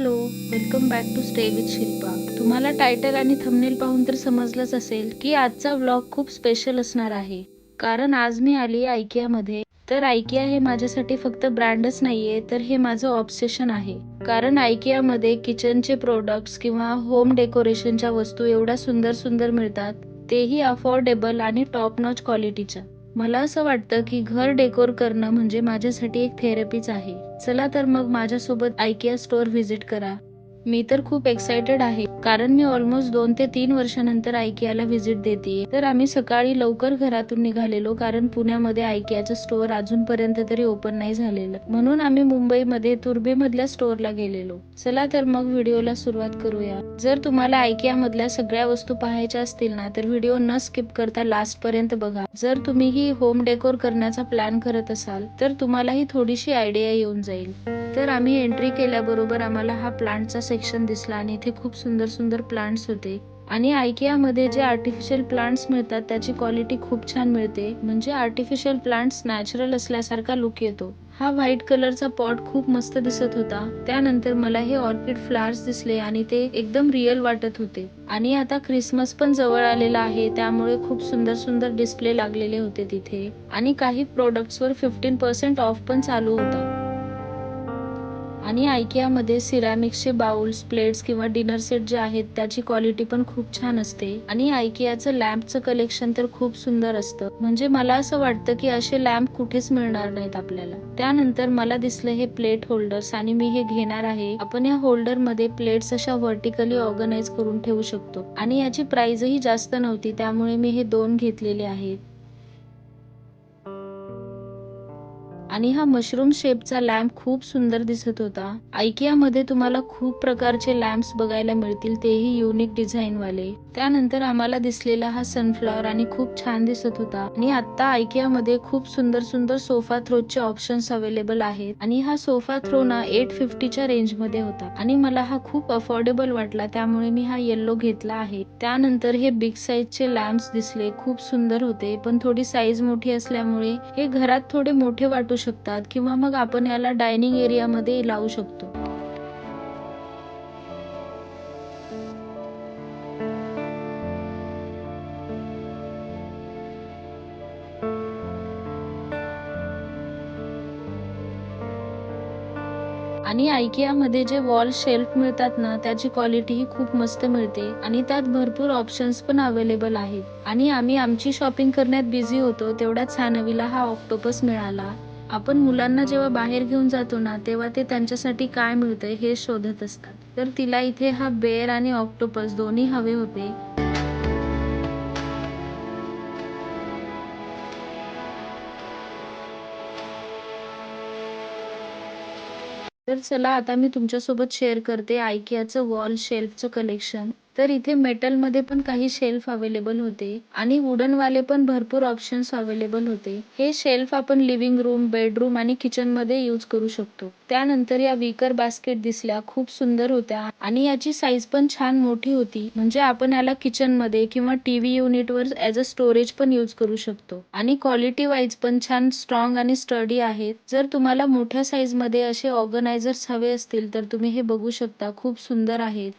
Hello welcome back to stay with Shilpa. तुम्हाला title आणि thumbnail पाहून तर समजलंच असेल की आजचा व्लॉग खूप स्पेशल असणार आहे. कारण आज मी आली आयकियामध्ये तर आयकिया हे माझ्यासाठी फक्त ब्रँडच नाहीये तर हे माझं ऑब्सेशन आहे. कारण आयकियामध्ये किचनचे प्रोडक्ट्स किंवा होम डेकोरेशनच्या वस्तू एवढ्या सुंदर सुंदर मिळतात तेही अफोर्डेबल आणि टॉप नॉच क्वालिटीच्या मला असं वाटतं की घर डेकोर करणं म्हणजे माझ्यासाठी एक थेरपीच आहे. चला तर मग माझ्यासोबत आयकिया स्टोअर व्हिजिट करा. मी तर खूप एक्सायटेड आहे कारण मी ऑलमोस्ट दोन ते तीन वर्षानंतर आयकियाला व्हिजिट देते तर आम्ही सकाळी लवकर घरातून निघालेलो कारण पुण्यामध्ये आयकियाचं स्टोअर अजूनपर्यंत तरी ओपन नाही झालेलं. म्हणून आम्ही मुंबईमध्ये तुर्बे मधल्या स्टोअरला गेलेलो. चला तर मग व्हिडिओला सुरुवात करूया. जर तुम्हाला आयकिया मधल्या सगळ्या वस्तू पाहायच्या असतील ना तर व्हिडिओ न स्किप करता लास्ट पर्यंत बघा. जर तुम्ही ही होम डेकोर करण्याचा प्लॅन करत असाल तर तुम्हालाही थोडीशी आयडिया येऊन जाईल. तर आम्ही एंट्री केल्याबरोबर आम्हाला हा प्लांटचा सेक्शन दिसला आणि इथे खूप सुंदर सुंदर प्लांट्स होते. आणि आयकियामध्ये जे आर्टिफिशियल प्लांट्स मिळतात त्याची क्वालिटी खूप छान मिळते. म्हणजे आर्टिफिशियल प्लांट्स नॅचरल असल्यासारखा लुक येतो. हा व्हाईट कलरचा पॉट खूप मस्त दिसत होता. त्यानंतर मला हे ऑर्किड फ्लावर्स दिसले आणि ते एकदम रिअल वाटत होते. आणि आता क्रिसमस पण जवळ आलेला आहे त्यामुळे खूप सुंदर सुंदर डिस्प्ले लागलेले होते तिथे. आणि काही प्रोडक्ट्सवर फिफ्टीन पर्सेंट ऑफ पण चालू होता. आणि आयकियामध्ये सिरॅमिक्सचे बाउल्स प्लेट्स किंवा डिनर सेट जे आहेत त्याची क्वालिटी पण खूप छान असते. आणि आयकियाचं लॅम्पचं कलेक्शन तर खूप सुंदर असतं. म्हणजे मला असं वाटतं की असे लॅम्प कुठेच मिळणार नाहीत आपल्याला. त्यानंतर मला दिसलं हे प्लेट होल्डर्स आणि मी हे घेणार आहे. आपण या होल्डरमध्ये प्लेट्स अशा व्हर्टिकली ऑर्गनाइज करून ठेवू शकतो. आणि याची प्राइसही जास्त नव्हती त्यामुळे मी हे दोन घेतलेले आहेत. आणि हा मशरूम शेपचा लॅम्प खूप सुंदर दिसत होता. आयकिया मध्ये तुम्हाला खूप प्रकारचे लॅम्प्स बघायला मिळतील तेही युनिक डिझाईन वाले. त्यानंतर आम्हाला दिसलेला हा सनफ्लॉवर आणि खूप छान दिसत होता. आणि आता आयकिया मध्ये खूप सुंदर सुंदर सोफा थ्रोचे ऑप्शन्स अवेलेबल आहेत. आणि हा सोफा थ्रो ना एट फिफ्टीच्या रेंजमध्ये होता. आणि मला हा खूप अफोर्डेबल वाटला त्यामुळे मी हा येल्लो घेतला आहे. त्यानंतर हे बिग साईजचे लॅम्प्स दिसले खूप सुंदर होते. पण थोडी साईज मोठी असल्यामुळे हे घरात थोडे मोठे वाटू शकतात किंवा मग आपण याला डायनिंग एरियामध्ये लावू शकतो. आणि आयकियामध्ये जे वॉल शेल्फ मिळतात ना त्याची क्वालिटी ही खूप मस्त मिळते आणि त्यात भरपूर ऑप्शन्स पण अवेलेबल आहेत. आणि आम्ही आमची शॉपिंग करण्यात बिझी होतो तेवढ्याच सानवीला हा ऑक्टोपस मिळाला. आपण मुलांना जेव्हा बाहेर घेऊन जातो ना तेव्हा ते त्यांच्यासाठी काय मिळतंय हे शोधत असतात. तर तिला इथे हा बेअर आणि ऑक्टोपस दोन्ही हवे होते. तर चला आता मी तुमच्यासोबत शेअर करते आयकियाचं वॉल शेल्फचं कलेक्शन तर इथे मेटलमध्ये पण काही शेल्फ अवेलेबल होते आणि वुडनवाले पण भरपूर ऑप्शन्स अवेलेबल होते. हे शेल्फ आपण लिव्हिंग रूम बेडरूम आणि किचनमध्ये यूज करू शकतो. त्यानंतर या विकर बास्केट दिसल्या खूप सुंदर होत्या आणि याची साईज पण छान मोठी होती. म्हणजे आपण याला किचनमध्ये किंवा टीव्ही व्ही युनिटवर ॲज अ स्टोरेज पण यूज करू शकतो. आणि क्वालिटी वाईज पण छान स्ट्रॉंग आणि स्टडी आहेत. जर तुम्हाला मोठ्या साईजमध्ये असे ऑर्गनायझर्स हवे असतील तर तुम्ही हे बघू शकता. खूप सुंदर आहेत.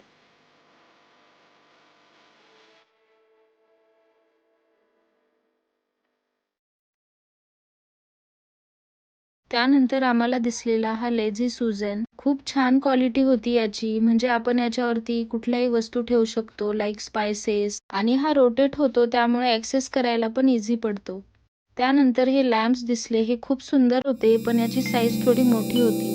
त्यानंतर आम्हाला दिसलेला हा लेझी सुझेन. खूप छान क्वालिटी होती याची. म्हणजे आपण याच्यावरती कुठल्याही वस्तू ठेवू शकतो लाईक स्पायसेस आणि हा रोटेट होतो त्यामुळे ऍक्सेस करायला पण इझी पडतो. त्यानंतर हे लॅम्प्स दिसले हे खूप सुंदर होते पण याची साईज थोडी मोठी होती.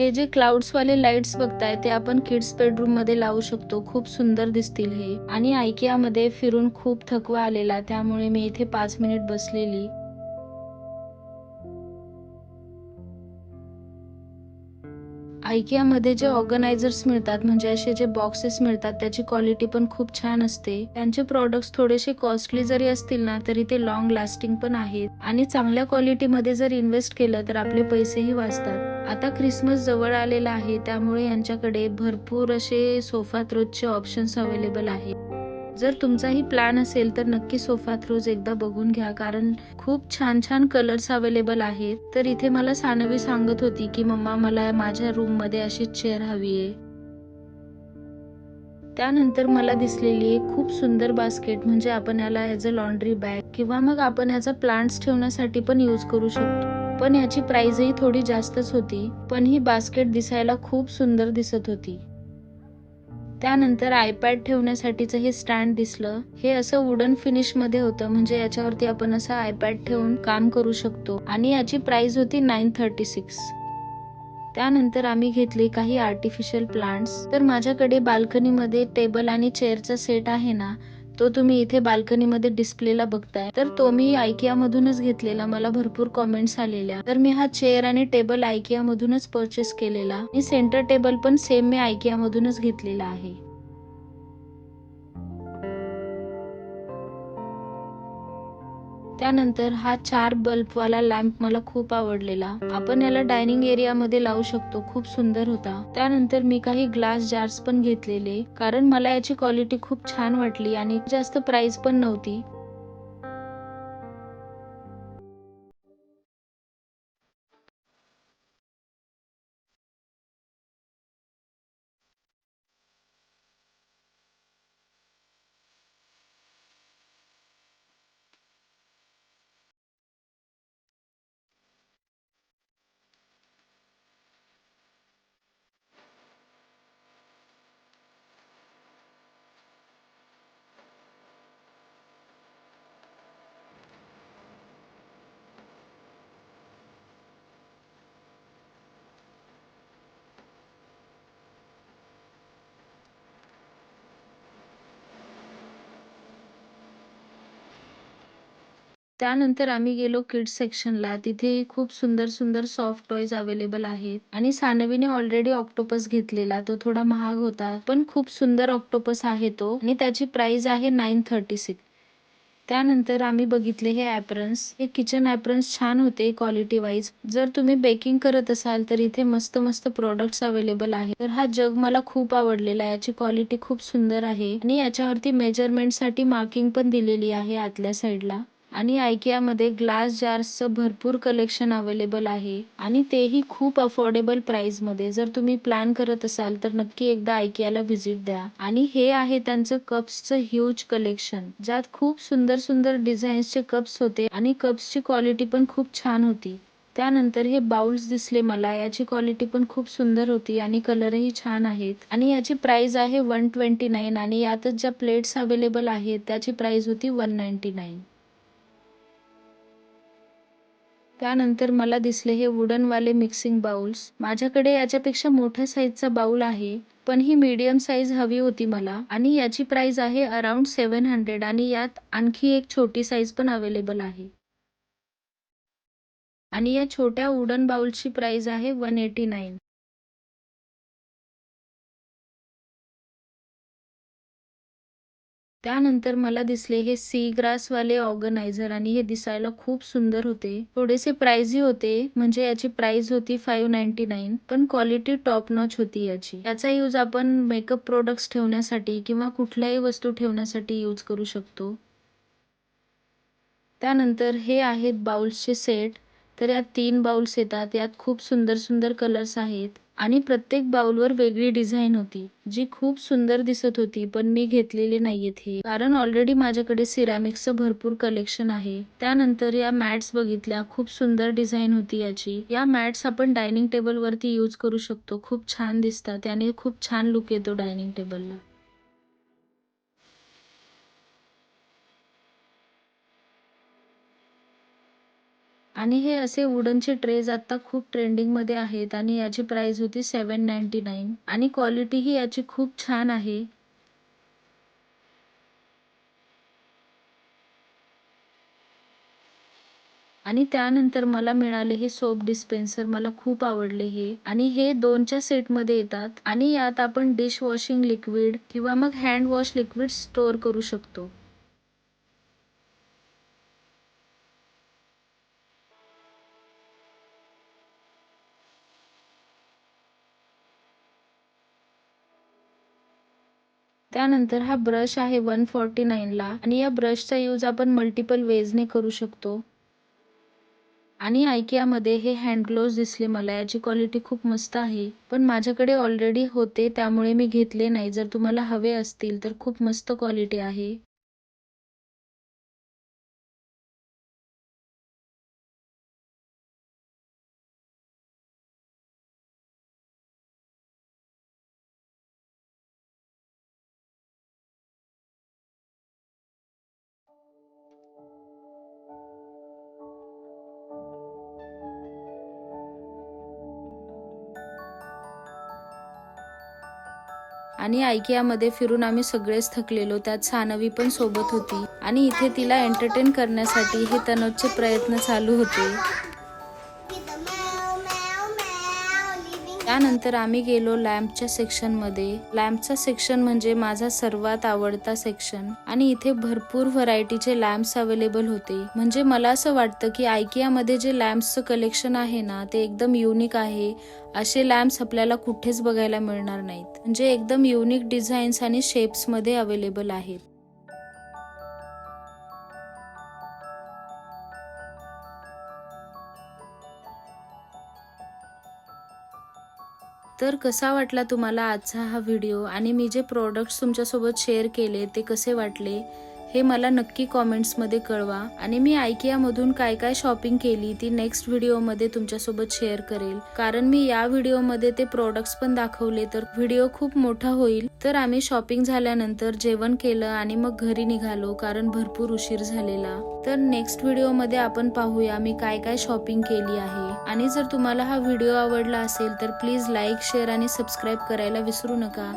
हे जे क्लाउड्स वाले लाईट्स बघताय ते आपण किड्स बेडरूममध्ये लावू शकतो. खूप सुंदर दिसतील हे. आणि आयकिया मध्ये फिरून खूप थकवा आलेला त्यामुळे मी इथे पाच मिनिट बसलेली. आयकियामध्ये जे ऑर्गनायझर्स मिळतात म्हणजे असे जे बॉक्सेस मिळतात त्याची क्वालिटी पण खूप छान असते. त्यांचे प्रॉडक्ट्स थोडेसे कॉस्टली जरी असतील ना तरी ते लॉंग लास्टिंग पण आहेत. आणि चांगल्या क्वालिटीमध्ये जर इन्व्हेस्ट केलं तर आपले पैसेही वाचतात. आता ख्रिसमस जवळ आलेला आहे त्यामुळे यांच्याकडे भरपूर असे सोफा थ्रोजचे ऑप्शन्स अवेलेबल आहेत. जर तुमचाही प्लॅन असेल तर नक्की सोफा थ्रोज एकदा बघून घ्या. कारण खूप छान छान कलर्स अवेलेबल आहेत. तर इथे मला सानवी सांगत होती की मम्मा मला माझ्या रूममध्ये अशी चेअर हवी आहे. त्यानंतर मला दिसलेली एक खूप सुंदर बास्केट म्हणजे आपण याला ॲज अ लॉन्ड्री बॅग किंवा मग आपण याचा प्लांट्स ठेवण्यासाठी पण यूज करू शकतो. पण याची प्राइसही थोडी जास्तच होती. पण ही बास्केट दिसायला खूप सुंदर दिसत होती. त्यानंतर आयपॅड ठेवण्यासाठीचं हे स्टँड दिसलं. हे असं वुडन फिनिशमध्ये होतं. म्हणजे याच्यावरती आपण असं आयपॅड ठेवून काम करू शकतो. आणि याची प्राइस होती नाईन थर्टी सिक्स त्यानंतर आम्ही घेतले काही आर्टिफिशियल प्लांट्स तर माझ्याकडे बाल्कनीमध्ये टेबल आणि चेअरचा सेट आहे ना तो तुम्ही इथे बाल्कनीमध्ये डिस्प्लेला बघताय. तर तो मी आयकिया मधूनच घेतलेला. मला भरपूर कॉमेंट्स आलेल्या. तर मी हा चेअर आणि टेबल आयकिया मधूनच परचेस केलेला. आणि सेंटर टेबल पण सेम मी आयकिया मधूनच घेतलेला आहे. त्यानंतर हा चार बल्बवाला लॅम्प मला खूप आवडलेला. आपण याला डायनिंग एरिया मध्ये लावू शकतो खूप सुंदर होता. त्यानंतर मी काही ग्लास जार्स पण घेतलेले कारण मला याची क्वालिटी खूप छान वाटली आणि जास्त प्राइस पण नव्हती. त्यानंतर आम्ही गेलो किड्स सेक्शनला तिथे खूप सुंदर सुंदर सॉफ्ट टॉयज अवेलेबल आहेत. आणि सानवीने ऑलरेडी ऑक्टोपस घेतलेला. तो थोडा महाग होता पण खूप सुंदर ऑक्टोपस आहे तो. आणि त्याची प्राइस आहे नाईन थर्टी सिक्स त्यानंतर आम्ही बघितले हे ॲप्रन्स हे किचन ॲप्रन्स छान होते क्वालिटी वाईज जर तुम्ही बेकिंग करत असाल तर इथे मस्त मस्त प्रोडक्ट्स अवेलेबल आहे तर हा जग मला खूप आवडलेला आहे. याची क्वालिटी खूप सुंदर आहे. आणि याच्यावरती मेजरमेंटसाठी मार्किंग पण दिलेली आहे आतल्या साईडला आणि आयकियामध्ये ग्लास जार्सचं भरपूर कलेक्शन अवेलेबल आहे आणि तेही खूप अफोर्डेबल प्राईजमध्ये जर तुम्ही प्लॅन करत असाल तर नक्की एकदा आयकियाला व्हिजिट द्या. आणि हे आहे त्यांचं कप्सचं ह्यूज कलेक्शन ज्यात खूप सुंदर सुंदर डिझाईन्सचे कप्स होते आणि कप्सची क्वालिटी पण खूप छान होती. त्यानंतर हे बाउल्स दिसले मला. याची क्वालिटी पण खूप सुंदर होती आणि कलरही छान आहेत. आणि याची प्राइस आहे वन ट्वेंटी नाईन आणि यातच ज्या प्लेट्स अवेलेबल आहेत त्याची प्राइस होती वन नाईन्टी नाईन त्यानंतर मला दिसले हे वुडनवाले मिक्सिंग बाउल्स माझ्याकडे याच्यापेक्षा मोठ्या साईजचा बाउल आहे पण ही मीडियम साईज हवी होती मला. आणि याची प्राइस आहे अराउंड सेवन हंड्रेड आणि यात आणखी एक छोटी साईज पण अवेलेबल आहे. आणि या छोट्या वुडन बाउलची प्राइस आहे वन एटी नाईन त्यानंतर मला दिसले हे सी ग्रास वाले ऑर्गनायझर आणि हे दिसायला खूप सुंदर होते. थोडेसे प्राइझी होते म्हणजे याची प्राइस होती फाईव्ह नाईन्टी नाईन पण क्वालिटी टॉप नॉच होती याची. याचा यूज आपण मेकअप प्रोडक्ट्स ठेवण्यासाठी किंवा कुठल्याही वस्तू ठेवण्यासाठी यूज करू शकतो. त्यानंतर हे आहेत बाउल्सचे सेट तर यात तीन बाउल्स येतात. यात खूप सुंदर सुंदर कलर्स आहेत. आणि प्रत्येक बाउलवर वेगळी डिझाईन होती जी खूप सुंदर दिसत होती पण मी घेतलेली नाहीयेत हे. कारण ऑलरेडी माझ्याकडे सिरॅमिक्सचं भरपूर कलेक्शन आहे. त्यानंतर या मॅट्स बघितल्या खूप सुंदर डिझाईन होती याची. या मॅट्स आपण डायनिंग टेबल वरती यूज करू शकतो. खूप छान दिसतात. त्याने खूप छान लुक येतो डायनिंग टेबलला आणि हे असे वुडनचे ट्रेज आता खूप ट्रेंडिंगमध्ये आहेत आणि याची प्राईज होती सेवन नाईन्टी नाईन आणि क्वालिटीही याची खूप छान आहे. आणि त्यानंतर मला मिळाले हे सोप डिस्पेन्सर मला खूप आवडले हे. आणि हे दोनच्या सेटमध्ये येतात आणि यात आपण डिश वॉशिंग लिक्विड किंवा मग हँड वॉश लिक्विड स्टोअर करू शकतो. त्यानंतर हा ब्रश आहे वन फोर्टी नाईनला आणि या ब्रशचा यूज आपण मल्टिपल वेजने करू शकतो. आणि आयकियामध्ये हे हँड ग्लोव्ज दिसले मला याची क्वालिटी खूप मस्त आहे. पण माझ्याकडे ऑलरेडी होते त्यामुळे मी घेतले नाही. जर तुम्हाला हवे असतील तर खूप मस्त क्वालिटी आहे. आणि आयकियामध्ये फिरून आम्ही सगळेच थकलेलो. त्यात सानवी पण सोबत होती. आणि इथे तिला एंटरटेन करण्यासाठी हे तनोजचे प्रयत्न चालू होते. त्यानंतर आम्ही गेलो लॅम्पच्या सेक्शनमध्ये. लॅम्पचा सेक्शन म्हणजे माझा सर्वात आवडता सेक्शन. आणि इथे भरपूर व्हरायटीचे लॅम्प्स अवेलेबल होते. म्हणजे मला असं वाटतं की आयकियामध्ये जे लॅम्प्सचं कलेक्शन आहे ना ते एकदम युनिक आहे. असे लॅम्प्स आपल्याला कुठेच बघायला मिळणार नाहीत. म्हणजे एकदम युनिक डिझाईन्स आणि शेप्समध्ये अवेलेबल आहेत. तर कसा वाटला तुम्हाला आजचा हा व्हिडिओ? आणि मी जे प्रोडक्ट्स तुमच्यासोबत शेअर केले ते कसे वाटले? हे मला नक्की कॉमेंट्समध्ये कळवा. आणि मी आयकियामधून काय काय शॉपिंग केली ती नेक्स्ट व्हिडिओमध्ये तुमच्यासोबत शेअर करेल. कारण मी या व्हिडिओमध्ये ते प्रोडक्ट्स पण दाखवले तर व्हिडिओ खूप मोठा होईल. तर आम्ही शॉपिंग झाल्यानंतर जेवण केलं आणि मग घरी निघालो कारण भरपूर उशीर झालेला. तर नेक्स्ट व्हिडिओमध्ये आपण पाहूया मी काय काय शॉपिंग केली आहे. आणि जर तुम्हाला हा व्हिडिओ आवडला असेल तर प्लीज लाईक शेअर आणि सबस्क्राईब करायला विसरू नका.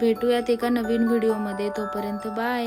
भेटूयात एका नवीन व्हिडिओमध्ये तोपर्यंत बाय